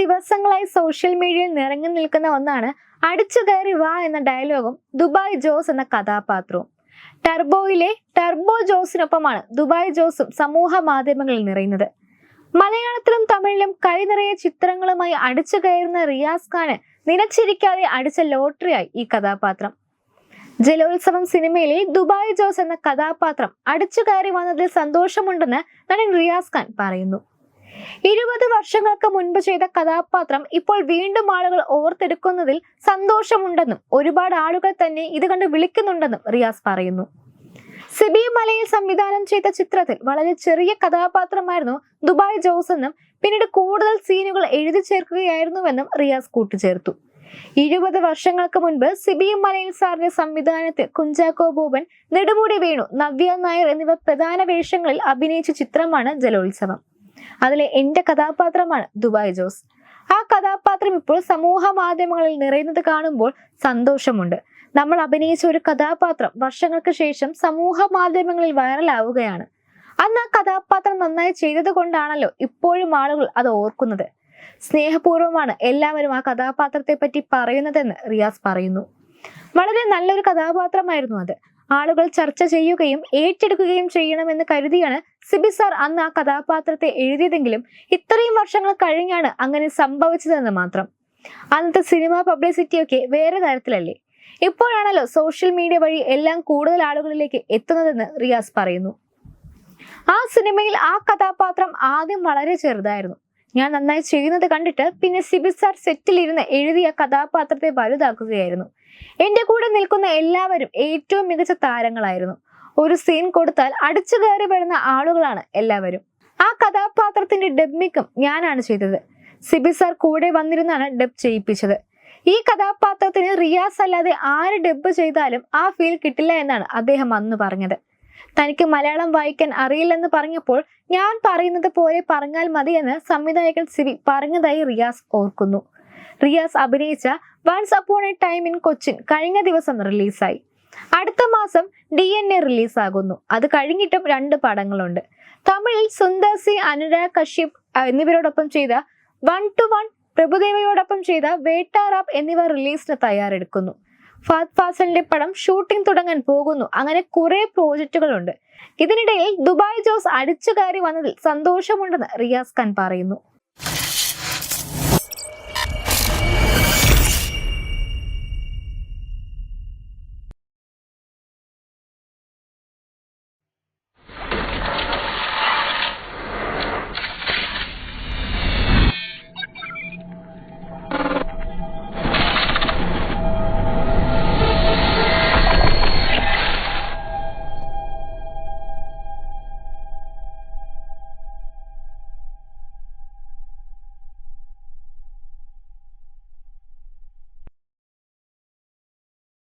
ദിവസങ്ങളായി സോഷ്യൽ മീഡിയയിൽ നിറഞ്ഞു നിൽക്കുന്ന ഒന്നാണ് അടിച്ചു കയറി വാ എന്ന ഡയലോഗും ദുബായ് ജോസ് എന്ന കഥാപാത്രവും. ടർബോയിലെ ടർബോ ജോസിനൊപ്പമാണ് ദുബായ് ജോസും സമൂഹ മാധ്യമങ്ങളിൽ നിറയുന്നത്. മലയാളത്തിലും തമിഴിലും കൈ കൈനിറയെ ചിത്രങ്ങളുമായി അടിച്ചു കയറുന്ന റിയാസ് ഖാന് നിലച്ചിരിക്കാതെ അടിച്ച ലോട്ടറിയായി ഈ കഥാപാത്രം. ജലോത്സവം സിനിമയിലെ ദുബായ് ജോസ് എന്ന കഥാപാത്രം അടിച്ചു കയറി വന്നതിൽ സന്തോഷമുണ്ടെന്ന് നടൻ റിയാസ് ഖാൻ പറയുന്നു. ഇരുപത് വർഷങ്ങൾക്ക് മുൻപ് ചെയ്ത കഥാപാത്രം ഇപ്പോൾ വീണ്ടും ആളുകൾ ഓർത്തെടുക്കുന്നതിൽ സന്തോഷമുണ്ടെന്നും ഒരുപാട് ആളുകൾ തന്നെ ഇത് കണ്ട് വിളിക്കുന്നുണ്ടെന്നും റിയാസ് പറയുന്നു. സിബി മലയിൽ സംവിധാനം ചെയ്ത ചിത്രത്തിൽ വളരെ ചെറിയ കഥാപാത്രമായിരുന്നു ദുബായ് ജോസ് എന്നും പിന്നീട് കൂടുതൽ സീനുകൾ എഴുതി ചേർക്കുകയായിരുന്നുവെന്നും റിയാസ് കൂട്ടിച്ചേർത്തു ഇരുപത് വർഷങ്ങൾക്ക് മുൻപ് സിബി മലയിൽ സാറിന്റെ സംവിധാനത്തിൽ കുഞ്ചാക്കോ ബോബൻ നെടുമുടി വേണു നവ്യ നായർ എന്നിവ പ്രധാന വേഷങ്ങളിൽ അഭിനയിച്ച ചിത്രമാണ് ജലോത്സവം. അതിലെ എന്റെ കഥാപാത്രമാണ് ദുബായ് ജോസ്. ആ കഥാപാത്രം ഇപ്പോൾ സമൂഹ മാധ്യമങ്ങളിൽ നിറയുന്നത് കാണുമ്പോൾ സന്തോഷമുണ്ട്. നമ്മൾ അഭിനയിച്ച ഒരു കഥാപാത്രം വർഷങ്ങൾക്ക് ശേഷം സമൂഹ മാധ്യമങ്ങളിൽ വൈറലാവുകയാണ്. അന്ന് ആ കഥാപാത്രം നന്നായി ചെയ്തത് കൊണ്ടാണല്ലോ ഇപ്പോഴും ആളുകൾ അത് ഓർക്കുന്നത്. സ്നേഹപൂർവമാണ് എല്ലാവരും ആ കഥാപാത്രത്തെ പറ്റി പറയുന്നതെന്ന് റിയാസ് പറയുന്നു. വളരെ നല്ലൊരു കഥാപാത്രമായിരുന്നു അത്. ആളുകൾ ചർച്ച ചെയ്യുകയും ഏറ്റെടുക്കുകയും ചെയ്യണമെന്ന് കരുതിയാണ് സിബി സാർ അന്ന് ആ കഥാപാത്രത്തെ എഴുതിയതെങ്കിലും ഇത്രയും വർഷങ്ങൾ കഴിഞ്ഞാണ് അങ്ങനെ സംഭവിച്ചതെന്ന് മാത്രം. അന്നത്തെ സിനിമ പബ്ലിസിറ്റിയൊക്കെ വേറെ തരത്തിലല്ലേ? ഇപ്പോഴാണല്ലോ സോഷ്യൽ മീഡിയ വഴി എല്ലാം കൂടുതൽ ആളുകളിലേക്ക് എത്തുന്നതെന്ന് റിയാസ് പറയുന്നു. ആ സിനിമയിൽ ആ കഥാപാത്രം ആദ്യം വളരെ ചെറുതായിരുന്നു. ഞാൻ നന്നായി ചെയ്യുന്നത് കണ്ടിട്ട് പിന്നെ സിബി സാർ സെറ്റിലിരുന്ന് എഴുതിയ കഥാപാത്രത്തെ വലുതാക്കുകയായിരുന്നു. എന്റെ കൂടെ നിൽക്കുന്ന എല്ലാവരും ഏറ്റവും മികച്ച താരങ്ങളായിരുന്നു. ഒരു സീൻ കൊടുത്താൽ അടിച്ചു കയറി വരുന്ന ആളുകളാണ് എല്ലാവരും. ആ കഥാപാത്രത്തിന്റെ ഡബ്മിക്കും ഞാനാണ് ചെയ്തത്. സിബി സാർ കൂടെ വന്നിരുന്നാണ് ഡബ് ചെയ്യിപ്പിച്ചത്. ഈ കഥാപാത്രത്തിന് റിയാസ് അല്ലാതെ ആര് ഡബ് ചെയ്താലും ആ ഫീൽ കിട്ടില്ല എന്നാണ് അദ്ദേഹം അന്ന് പറഞ്ഞത്. തനിക്ക് മലയാളം വായിക്കാൻ അറിയില്ലെന്ന് പറഞ്ഞപ്പോൾ ഞാൻ പറയുന്നത് പോലെ പറഞ്ഞാൽ മതിയെന്ന് സംവിധായകൻ സിബി പറഞ്ഞതായി റിയാസ് ഓർക്കുന്നു. റിയാസ് അഭിനയിച്ച once upon a time in Cochin കഴിഞ്ഞ ദിവസം റിലീസായി അടുത്ത മാസം ഡി എൻ എ റിലീസാകുന്നു. അത് കഴിഞ്ഞിട്ടും രണ്ട് പടങ്ങളുണ്ട്. തമിഴിൽ സുന്ദർ സി അനുരാഗ് കശ്യപ് എന്നിവരോടൊപ്പം ചെയ്ത വൺ ടു വൺ പ്രഭുദേവയോടൊപ്പം ചെയ്ത വേട്ടാറാപ്പ് എന്നിവ റിലീസിന് തയ്യാറെടുക്കുന്നു. ഫാത് ഫാസലിന്റെ പടം ഷൂട്ടിംഗ് തുടങ്ങാൻ പോകുന്നു. അങ്ങനെ കുറെ പ്രോജക്റ്റുകളുണ്ട്. ഇതിനിടയിൽ ദുബായ് ജോസ് അടിച്ചു കയറി വന്നതിൽ സന്തോഷമുണ്ടെന്ന് റിയാസ് ഖാൻ പറയുന്നു.